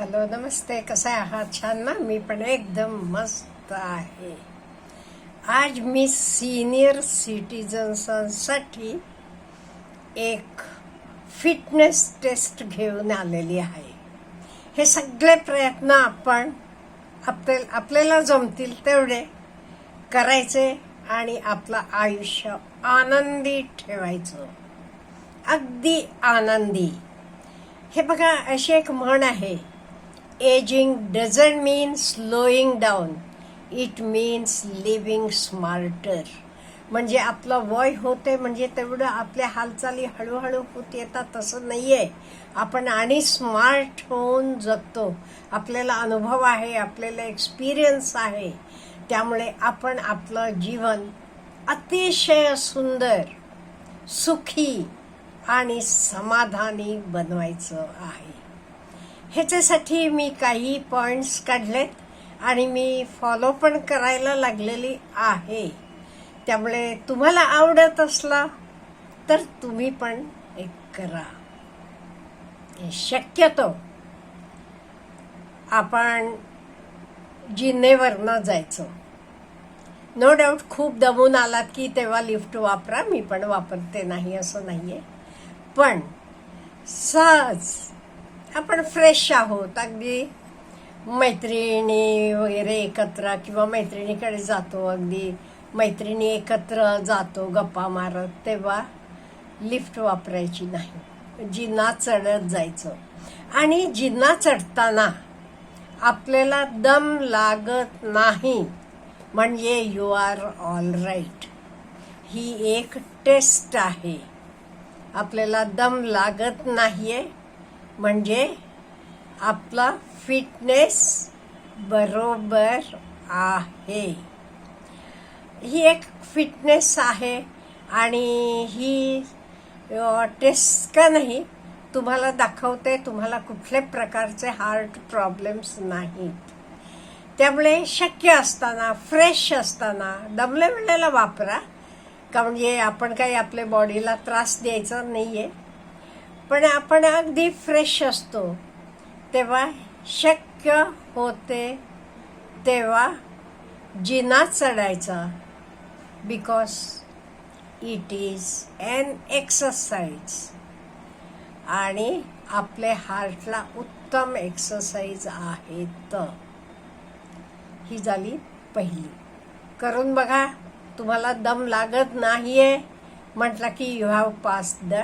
Hello नमस्ते कसे आहात छान ना मी पण एकदम मस्त आहे आज मी सिनियर सिटीजन्सांसाठी एक फिटनेस टेस्ट घेऊन आलेली आहे हे सगळे प्रयत्न आपण आपले आपल्याला जमतील तेवढे करायचे आणि आपलं आयुष्य आनंदी ठेवायचं अगदी आनंदी हे बघा अशी एक म्हण आहे ageing doesn't mean slowing down it means living smarter म्हणजे आपलं वय होते म्हणजे तेवढं आपल्या हालचाली हळूहळू होत येतात तसं नाही आहे आपण आणि स्मार्ट होऊन जगतो. आपल्याला अनुभव आहे आपल्याला एक्सपिरियन्स आहे. त्यामुळे आपण आपलं जीवन अतिशय सुंदर सुखी आणि समाधानी बनवायचं आहे. ह्याच्यासाठी मी काही पॉईंट्स काढलेत आणि मी फॉलो पण करायला लागलेली आहे. त्यामुळे तुम्हाला आवडत असला तर तुम्ही पण एक करा. शक्यतो आपण जिन्नेवरनं जायचं. नो डाऊट खूप दमून आलात की तेव्हा लिफ्ट वापरा मी पण वापरते नाही असं नाही आहे पण सहज आपण फ्रेश आहोत. अगदी मैत्रिणी वगैरे एकत्र किंवा मैत्रिणीकडे जातो अगदी मैत्रिणी एकत्र जातो गप्पा मारत तेव्हा लिफ्ट वापरायची नाही. जिना चढत जायचं. आणि जिना चढताना आपल्याला दम लागत नाही. म्हणजे यू आर ऑल राईट ही एक टेस्ट आहे. आपल्याला दम लागत नाही आहे म्हणजे आपला फिटनेस बरोबर आहे. ही एक फिटनेस आहे आणि ही टेस्ट का नाही तुम्हाला दाखवते तुम्हाला कुठल्या प्रकारचे हार्ट प्रॉब्लेम्स नाहीत. त्यामुळे शक्य असताना फ्रेश असताना दमल्या वेळेला वापरा का म्हणजे आपण काही आपल्या बॉडीला त्रास द्यायचा नाही आहे पण आपण अगदी फ्रेश असतो. तेव्हा शक्य होते तेव्हा जिना चढायचा. Because it is an exercise आणि आपले हार्टला उत्तम एक्सरसाइज आहेत. ही झाली पहिली. करून बघा तुम्हाला दम लागत नाहीये म्हटलं की you have pass the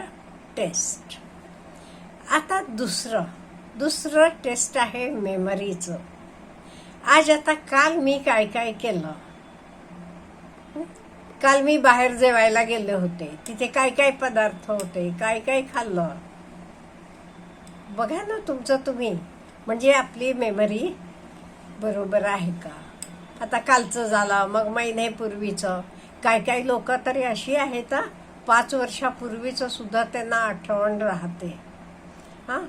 test आता दुसरं दुसरं टेस्ट आहे मेमरीचं आज आता काल मी काय काय केलं? काल मी बाहेर जेवायला गेले होते. तिथे काय काय पदार्थ होते? काय काय खाल्लं? बघा ना तुमचं तुम्ही. म्हणजे आपली मेमरी बरोबर आहे का? आता कालचं झालं मग महिन्यापूर्वीचं. काय काय लोक तरी अशी आहेत पाच वर्षापूर्वीचं सुद्धा त्यांना आठवण राहते. हां?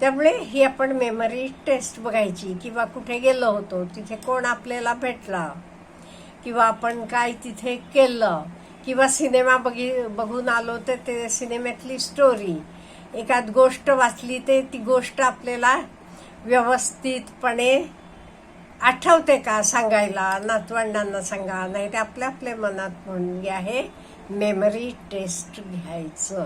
त्यामुळे ही आपण मेमरी टेस्ट बघायची. किंवा कुठे गेलो होतो तिथे कोण आपल्याला भेटला? किंवा आपण काय तिथे केलं? किंवा सिनेमा बघी बघून आलो तर ते सिनेमातली स्टोरी एखाद गोष्ट वाचली ते ती गोष्ट आपल्याला व्यवस्थितपणे आठवते का सांगायला? नातवंडांना सांगा. नाही ते आपल्या आपल्या मनात म्हणून आहे मेमरी टेस्ट घ्यायचं.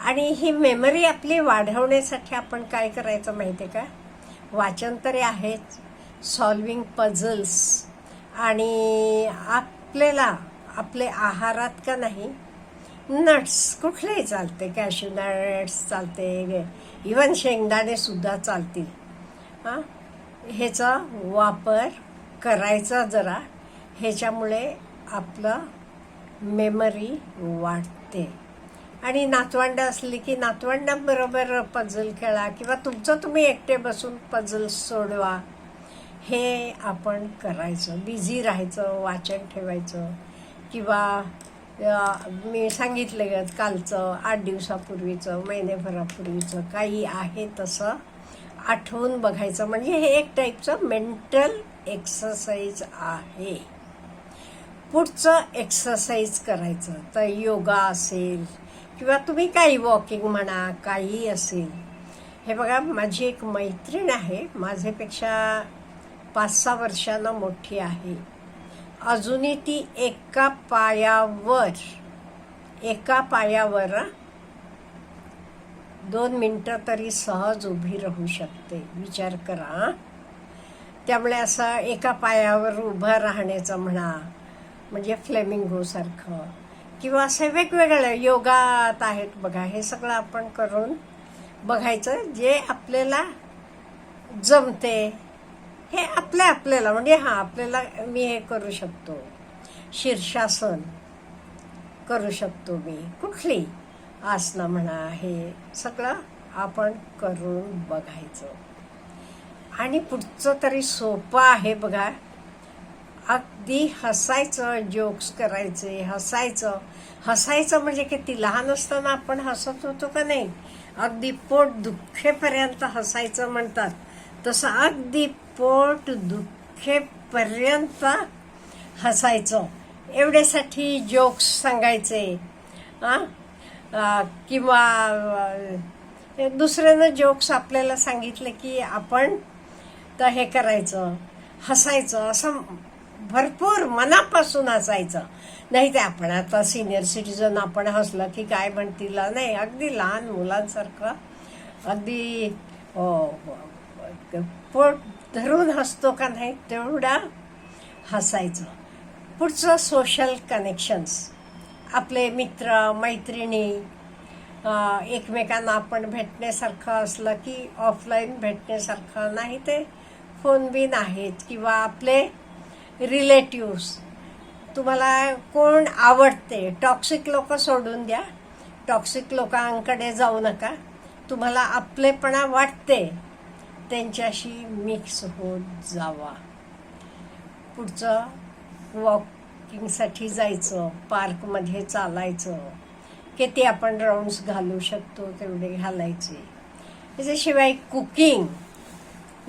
आणि ही मेमरी आपली वाढवण्यासाठी आपण काय करायचं माहिती आहे का? वाचन तरी आहेच. सॉल्विंग पझल्स आणि आपल्याला आपले आहारात का नाही? नट्स कुठलेही चालते. कॅशू नट्स चालते. इवन शेंगदाणेसुद्धा चालतील. हां? ह्याचा वापर करायचा जरा. ह्याच्यामुळे आपलं मेमरी वाढते. आणि नातवंड असली की नातवंडांबरोबर पझल खेळा किंवा तुमचं तुम्ही एकटे बसून पझल सोडवा. हे आपण करायचं. बिझी राहायचं वाचन ठेवायचं किंवा मी सांगितलं कालचं आठ दिवसापूर्वीचं महिन्याभरापूर्वीचं काही आहे तसं आठवून बघायचं. म्हणजे हे एक टाईपचं मेंटल एक्सरसाइज आहे. पुढचं एक्सरसाइज करायचं. तर योगा असेल किंवा तुम्ही काही वॉकिंग म्हणा काही असेल. हे बघा माझी एक मैत्रीण आहे. माझ्यापेक्षा पाच सहा वर्षानं मोठी आहे. अजूनही ती एका पायावर एका पायावर दोन मिनटं तरी सहज उभी राहू शकते. विचार करा. त्यामुळे असं एका पायावर उभं राहण्याचं म्हणा म्हणजे फ्लेमिंगोसारखं. किंवा असे वेगवेगळे योगात आहेत बघा हे सगळं आपण करून बघायचं जे आपल्याला जमते हे आपल्या आपल्याला म्हणजे हा आपल्याला मी हे करू शकतो. शीर्षासन करू शकतो मी. कुठली आसनं म्हणा हे सगळं आपण करून बघायचं. आणि पुढचं तरी सोपं आहे बघा अगदी हसायचं जोक्स करायचे हसायचं. हसायचं म्हणजे किती? लहान असताना आपण हसत होतो का नाही? अगदी पोट दुःखेपर्यंत हसायचं म्हणतात. तसं अगदी पोट दुःखेपर्यंत हसायचं. एवढ्यासाठी जोक्स सांगायचे. किंवा दुसऱ्यानं जोक्स आपल्याला सांगितले की आपण तर हे करायचं हसायचं असं भरपूर मनापासून हसायचं नाही ते आपण आता सिनियर सिटीजन आपण हसलं की काय म्हणतील नाही अगदी लहान मुलांसारखं. अगदी पोट धरून हसतो का नाही तेवढा हसायचं. पुढचं सोशल कनेक्शन्स आपले मित्र मैत्रिणी एकमेकांना आपण भेटण्यासारखं असलं की ऑफलाईन भेटण्यासारखं नाही ते फोन बिन आहेत किंवा आपले रिलेटिव्स. तुम्हाला कोण आवडते? टॉक्सिक लोक सोडून द्या. टॉक्सिक लोकांकडे जाऊ नका. तुम्हाला आपलेपणा वाटते. त्यांच्याशी मिक्स होत जावा. पुढचं वॉकिंगसाठी जायचं. पार्कमध्ये चालायचं. किती आपण राऊंड्स घालू शकतो तेवढे घालायचे. त्याच्याशिवाय कुकिंग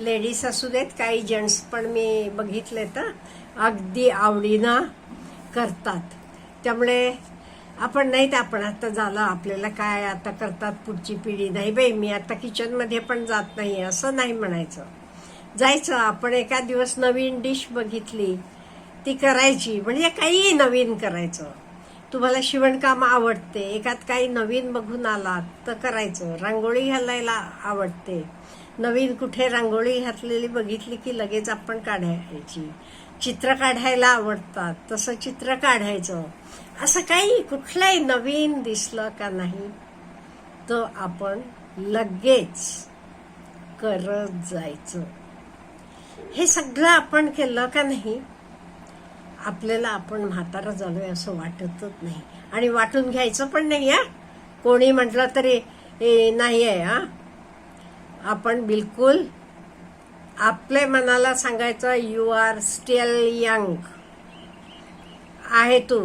लेडीज असू देत काही जेंट्स पण मी बघितले तर अगदी आवडीनं करतात. त्यामुळे आपण नाही तर आपण आता झालं आपल्याला काय आता करतात पुढची पिढी? नाही बाई मी आता किचनमध्ये पण जात नाही असं नाही म्हणायचं. जायचं आपण एका दिवस नवीन डिश बघितली ती करायची म्हणजे काही नवीन करायचं. तुम्हाला शिवणकाम आवडते एकात काही नवीन बघून आलात तर करायचं. रांगोळी घालायला आवडते. नवीन कुठे रांगोळी घातलेली बघितली की लगेच आपण काढायची. चित्र काढायला आवडतात तसं चित्र काढायचं. असं काही कुठलंही नवीन दिसलं का नाही तर आपण लगेच करत जायचं. हे सगळं आपण केलं का नाही आपल्याला आपण म्हातारा झालोय असं वाटतच नाही. आणि वाटून घ्यायचं पण नाही या कोणी म्हटलं तरी ए, नाही आहे हा? आपण बिलकुल आपल्या मनाला सांगायचं यू आर स्टील यंग आहे तू.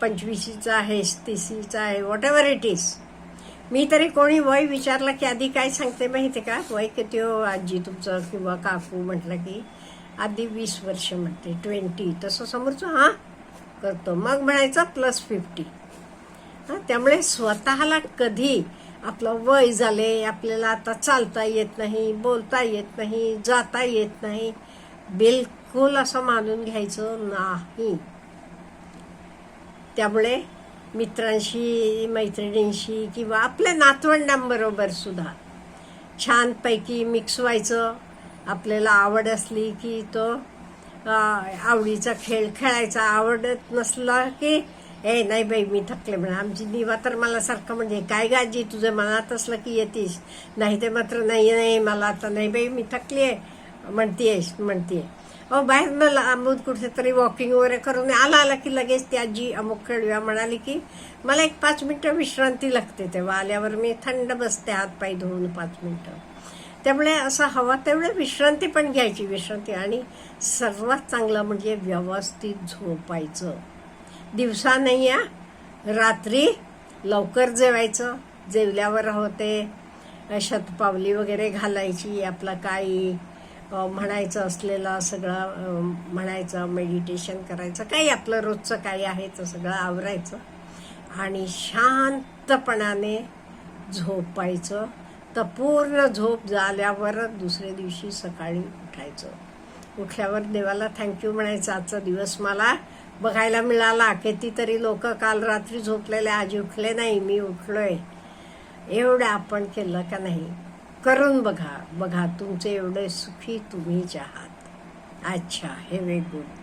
पंचवीसीचा आहेस तिसीचा आहे वॉट एव्हर इट इज मी तरी कोणी वय विचारलं की आधी काय सांगते माहिती का? वय किती हो आजी तुमचं? किंवा काकू? म्हटलं की आधी वीस वर्ष म्हणते ट्वेंटी तसं समोरचं हां करतो. मग म्हणायचं प्लस फिफ्टी हां त्यामुळे स्वतःला कधी आपलं वय झाले आपल्याला आता चालता येत नाही बोलता येत नाही जाता येत नाही. बिलकुल असं मानून घ्यायचं नाही. त्यामुळे मित्रांशी मैत्रिणींशी किंवा आपल्या नातवंडांबरोबर सुद्धा छानपैकी मिक्स व्हायचं. आपल्याला आवड असली की तो आवडीचा खेळ खेळायचा. आवडत नसला की ए नाही बाई मी थकले म्हणा. आमची निवा तर मला सारखं म्हणजे काय गाजी तुझं मनात असलं की येतीस. नाही ते मात्र नाही नाही मला आता नाही बाई मी थकली आहे. म्हणतीयस म्हणतीये. अहो बाहेर मला अमूद कुठेतरी वॉकिंग वगैरे करून आला आला की लगेच ती आजी अमुक खेळूया म्हणाली की मला एक पाच मिनटं विश्रांती लागते तेव्हा. आल्यावर मी थंड बसते हात पाय धुवून पाच मिनटं. त्यामुळे असं हवा तेवढं विश्रांती पण घ्यायची विश्रांती. आणि सर्वात चांगलं म्हणजे व्यवस्थित झोपायचं. दिवसा नाही या रात्री लवकर जेवायचं. जेवल्यावर होते. शतपावली वगैरे घालायची आपलं काही म्हणायचं असलेलं सगळं म्हणायचं मेडिटेशन करायचं. काही आपलं रोजचं काही आहे तर सगळं आवरायचं. आणि शांतपणाने झोपायचं. तर पूर्ण झोप झाल्यावरच दुसऱ्या दिवशी सकाळी उठायचं. उठल्यावर देवाला थँक्यू म्हणायचं. आजचा दिवस मला बघायला मिळाला. कितीतरी लोक काल रात्री झोपलेले आज उठले नाही मी उठलोय. एवढं आपण केलं का नाही? करून बघा. बघा तुमचे एवढे सुखी तुम्हीच आहात. अच्छा हे व्हेरी गुड